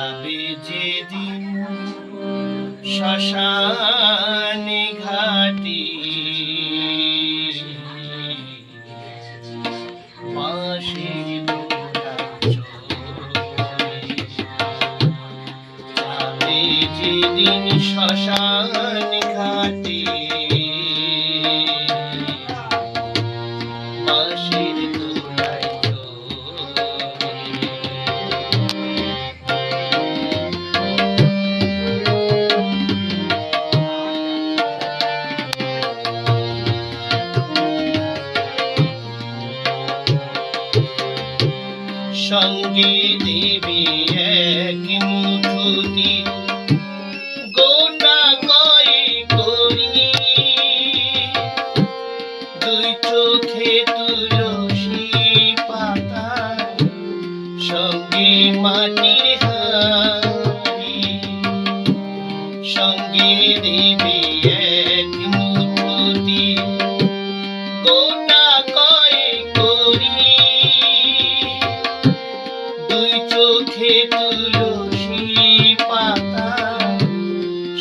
যাবে যেদিন শ্মশানে ঘাটি। বাঁশের সঙ্গে দেবে এক মুঠুতি। গোটা কয়ে করি দুই চোখে তুলসী পাতা সঙ্গে মাটির তুলসী পাতা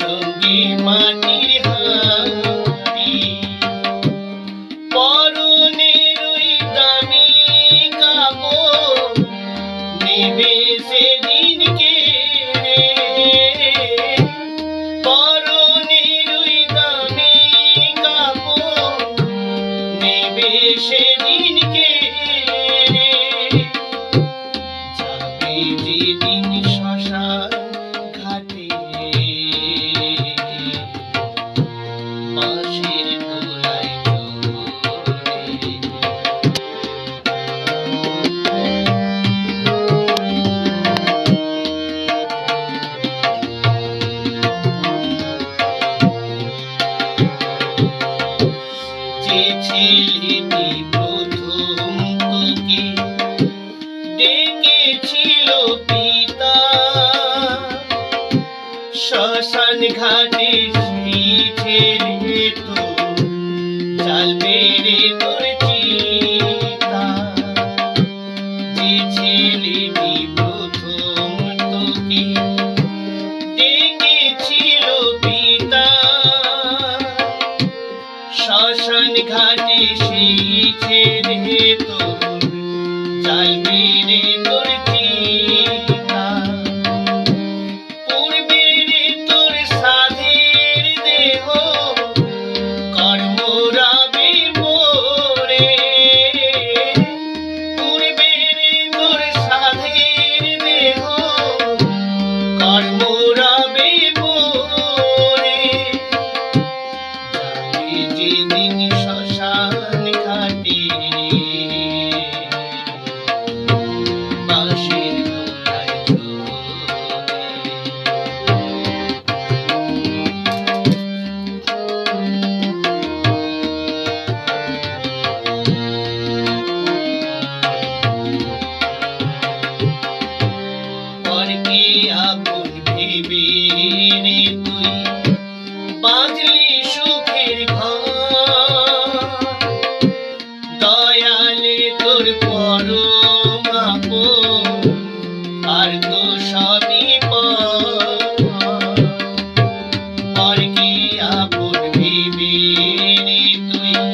সঙ্গে মাটির হাতি। পরনের দামি কাপড় নেবে সেদিন কে পরনের দামি কাপড় নেবে সেদিন Espírito. চাল বেড়ে তোর চিতা যে ছেলেটি প্রথম তোকে। ডেকেছিল পিতা শ্মশান ঘাটে সেই ছেড়ে তোর love me. আর তো সবই পর। কি তুই?